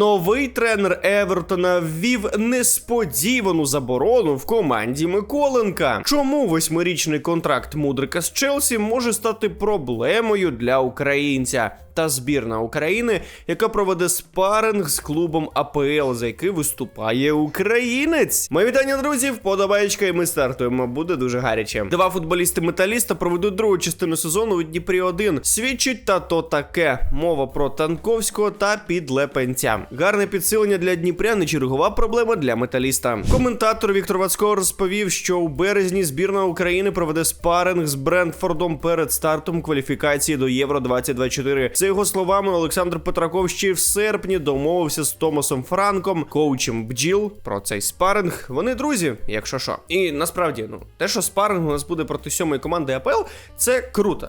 Новий тренер Евертона ввів несподівану заборону в команді Миколенка. Чому восьмирічний контракт Мудрика з Челсі може стати проблемою для українця? Та збірна України, яка проведе спаринг з клубом АПЛ, за який виступає українець. Мої вітання, друзі, вподобаєчка, і ми стартуємо. Буде дуже гаряче. Два футболісти металіста проведуть другу частину сезону у Дніпрі 1 Свідчить та то таке. Мова про Танковського та підлепенця. Гарне підсилення для Дніпря не чергова проблема для металіста. Коментатор Віктор Вацько розповів, що у березні збірна України проведе спаринг з Брентфордом перед стартом кваліфікації до Євро 2024 За його словами, Олександр Петраков ще в серпні домовився з Томасом Франком, коучем бджіл, про цей спаринг. Вони друзі, якщо що. І насправді, ну те, що спаринг у нас буде проти сьомої команди АПЛ, це круто.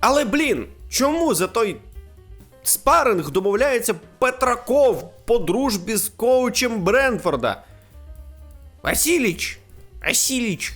Але блін, чому за той спаринг домовляється Петраков по дружбі з коучем Бренфорда? Васіліч, Васіліч,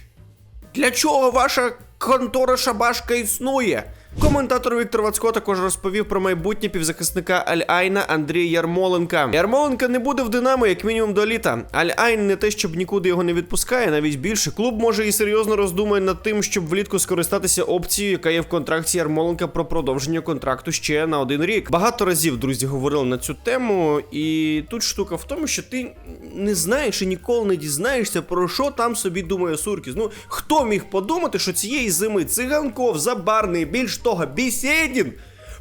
для чого ваша контора Шабашка існує? Коментатор Віктор Вацько також розповів про майбутнє півзахисника Аль-Айна Андрія Ярмоленка. Ярмоленка не буде в Динамо як мінімум до літа. Аль-Айн не те, щоб нікуди його не відпускає, навіть більше. Клуб може і серйозно роздумає над тим, щоб влітку скористатися опцією, яка є в контракті Ярмоленка про продовження контракту ще на один рік. Багато разів друзі говорили на цю тему, і тут штука в тому, що ти не знаєш і ніколи не дізнаєшся, про що там собі думає Суркіс. Ну хто міг подумати, що цієї зими циганков, забарний, більш того, Бісєдін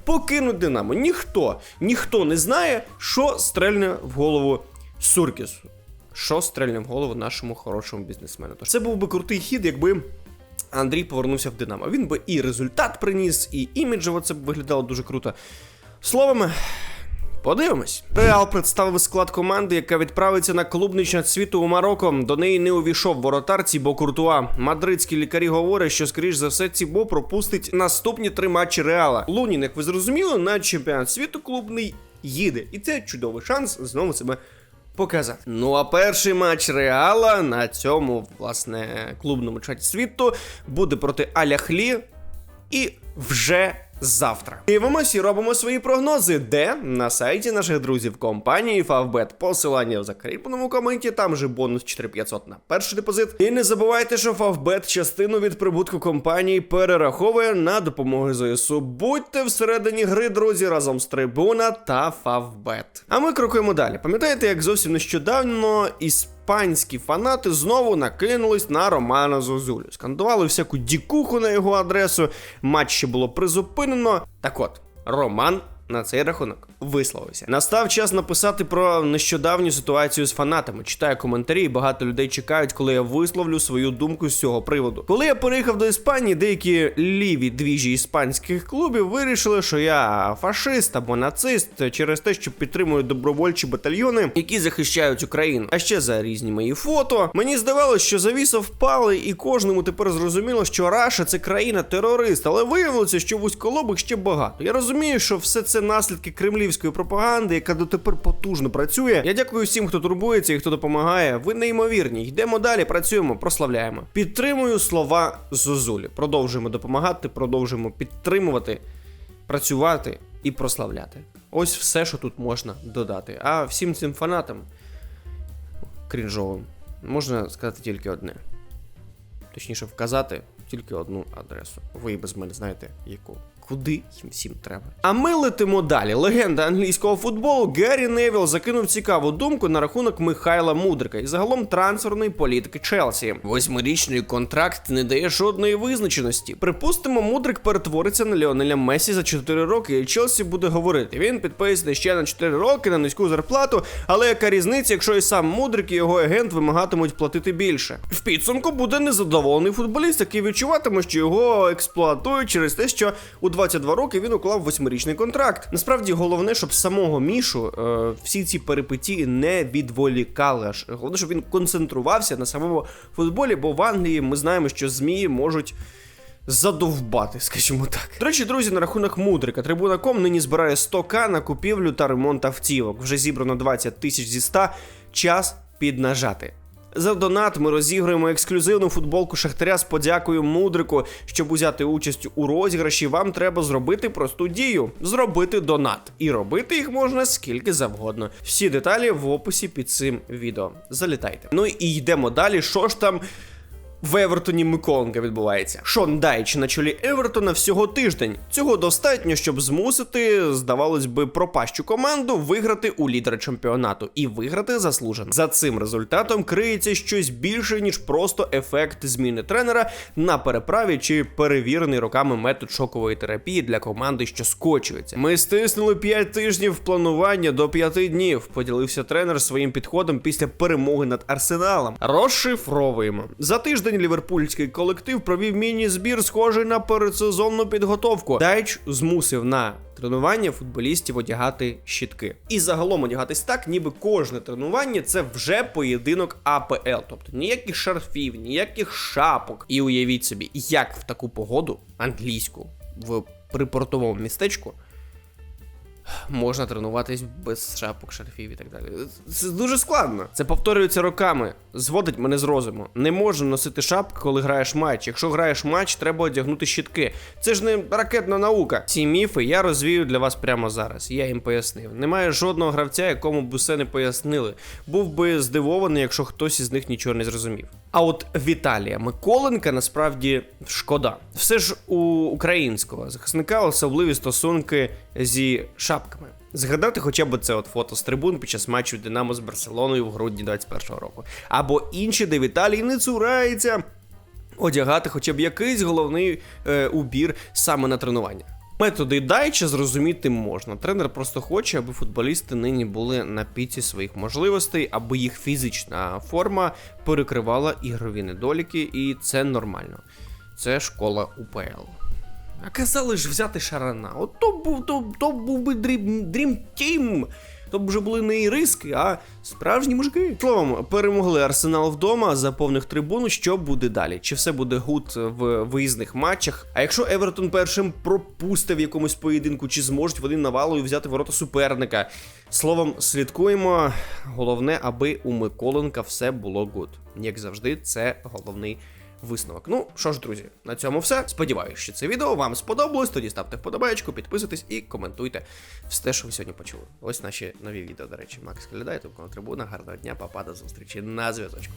покинуть Динамо. Ніхто, ніхто не знає, що стрельне в голову Суркісу. Що стрельне в голову нашому хорошому бізнесмену. Тож це був би крутий хід, якби. Андрій повернувся в Динамо. Він би і результат приніс, і іміджево це б виглядало дуже круто. Словами, Подивимось. Реал представив склад команди, яка відправиться на клубний світу у Марокко. До неї не увійшов воротар Цібо Куртуа. Мадридські лікарі говорять, що скоріш за все Цібо пропустить наступні три матчі Реала. Лунін, як ви зрозуміли, на чемпіонат світу клубний їде. І це чудовий шанс знову себе показати. Ну а перший матч Реала на цьому власне клубному чаті світу буде проти Аляхлі і вже завтра. Дивимося і робимо свої прогнози, де на сайті наших друзів компанії Favbet. Посилання в закріпленому коменті, там же бонус 4500 на перший депозит. І не забувайте, що Favbet частину від прибутку компанії перераховує на допомогу ЗСУ. Будьте всередині гри, друзі, разом з Трибуна та Favbet. А ми крокуємо далі. Пам'ятаєте, як зовсім нещодавно із іспанські фанати знову накинулись на Романа Зозулю. Скандували всяку дікуху на його адресу. Матч ще було призупинено. Так от, Роман на цей рахунок висловився. Настав час написати про нещодавню ситуацію з фанатами. Читаю коментарі, і багато людей чекають, коли я висловлю свою думку з цього приводу. Коли я переїхав до Іспанії, деякі ліві двіжі іспанських клубів вирішили, що я фашист або нацист через те, що підтримую добровольчі батальйони, які захищають Україну. А ще за різні мої фото. Мені здавалося, що завіса впали, і кожному тепер зрозуміло, що Раша це країна терорист, але виявилося, що вузьколобих ще багато. Я розумію, що все це наслідки кремлівської пропаганди, яка дотепер потужно працює. Я дякую всім, хто турбується і хто допомагає. Ви неймовірні. Йдемо далі, працюємо, прославляємо. Підтримую слова Зозулі. Продовжуємо допомагати, продовжуємо підтримувати, працювати і прославляти. Ось все, що тут можна додати. А всім цим фанатам крінжовим можна сказати тільки одне. Точніше, вказати тільки одну адресу. Ви без мене знаєте яку. Куди їм всім треба. А ми летимо далі. Легенда англійського футболу Геррі Невіл закинув цікаву думку на рахунок Михайла Мудрика і загалом трансферної політики Челсі. Восьмирічний контракт не дає жодної визначеності. Припустимо, Мудрик перетвориться на Леонеля Месі за 4 роки, і Челсі буде говорити. Він підписаний ще на 4 роки на низьку зарплату, але яка різниця, якщо і сам Мудрик і його агент вимагатимуть платити більше? В підсумку буде незадоволений футболіст, який відчуватиме, що його експлуатують через те, що у 22 роки він уклав восьмирічний контракт. Насправді головне, щоб самого Мішу е, всі ці перипетії не відволікали. Аж головне, щоб він концентрувався на самому футболі, бо в Англії ми знаємо, що змії можуть. Задовбати, скажімо так. До речі, друзі, на рахунок мудрика. Трибуна.ком нині збирає 100к на купівлю та ремонт автівок. Вже зібрано 20 тисяч зі 100. Час піднажати. За донат ми розіграємо ексклюзивну футболку Шахтаря з подякою Мудрику. Щоб узяти участь у розіграші, вам треба зробити просту дію: зробити донат. І робити їх можна скільки завгодно. Всі деталі в описі під цим відео. Залітайте. Ну і йдемо далі. Що ж там? В Евертоні Миколенка відбувається. Шон Дайч на чолі Евертона всього тиждень. Цього достатньо, щоб змусити, здавалось би, пропащу команду виграти у лідера чемпіонату і виграти заслужено. За цим результатом криється щось більше, ніж просто ефект зміни тренера на переправі чи перевірений роками метод шокової терапії для команди, що скочується. Ми стиснули 5 тижнів планування до 5 днів. Поділився тренер своїм підходом після перемоги над арсеналом. Розшифровуємо за тиждень. Ліверпульський колектив провів міні-збір, схожий на передсезонну підготовку. Дайч змусив на тренування футболістів одягати щітки. І загалом одягатись так, ніби кожне тренування це вже поєдинок АПЛ. Тобто ніяких шарфів, ніяких шапок. І уявіть собі, як в таку погоду англійську в припортовому містечку можна тренуватись без шапок, шарфів і так далі. Це дуже складно. Це повторюється роками. Зводить мене з розуму. Не можна носити шапки, коли граєш матч. Якщо граєш матч, треба одягнути щітки. Це ж не ракетна наука. Ці міфи я розвію для вас прямо зараз. Я їм пояснив. Немає жодного гравця, якому б усе не пояснили. Був би здивований, якщо хтось із них нічого не зрозумів. А от Віталія Миколенка насправді шкода. Все ж у українського захисника особливі стосунки зі шапками. Згадати хоча б це от фото з трибун під час матчу Динамо з Барселоною в грудні 21-го року. Або інші, де Віталій не цурається одягати хоча б якийсь головний е, убір саме на тренування. Методи Дайча зрозуміти можна. Тренер просто хоче, аби футболісти нині були на піці своїх можливостей, аби їх фізична форма перекривала ігрові недоліки, і це нормально. Це школа УПЛ. А казали ж взяти шарана. От то був, то, то був би дрім, дрім Team. То б вже були не іриски, а справжні мужики. Словом, перемогли Арсенал вдома за повних трибун. Що буде далі? Чи все буде гуд в виїзних матчах? А якщо Евертон першим пропустив якомусь поєдинку, чи зможуть вони навалою взяти ворота суперника? Словом, слідкуємо. Головне, аби у Миколенка все було гуд. Як завжди, це головний висновок. Ну що ж, друзі, на цьому все. Сподіваюся, що це відео вам сподобалось. Тоді ставте вподобайку, підписуйтесь і коментуйте все, що ви сьогодні почули. Ось наші нові відео, до речі. Макс Глядайте, трибуна. Гарного дня, папа, до зустрічі на зв'язочку.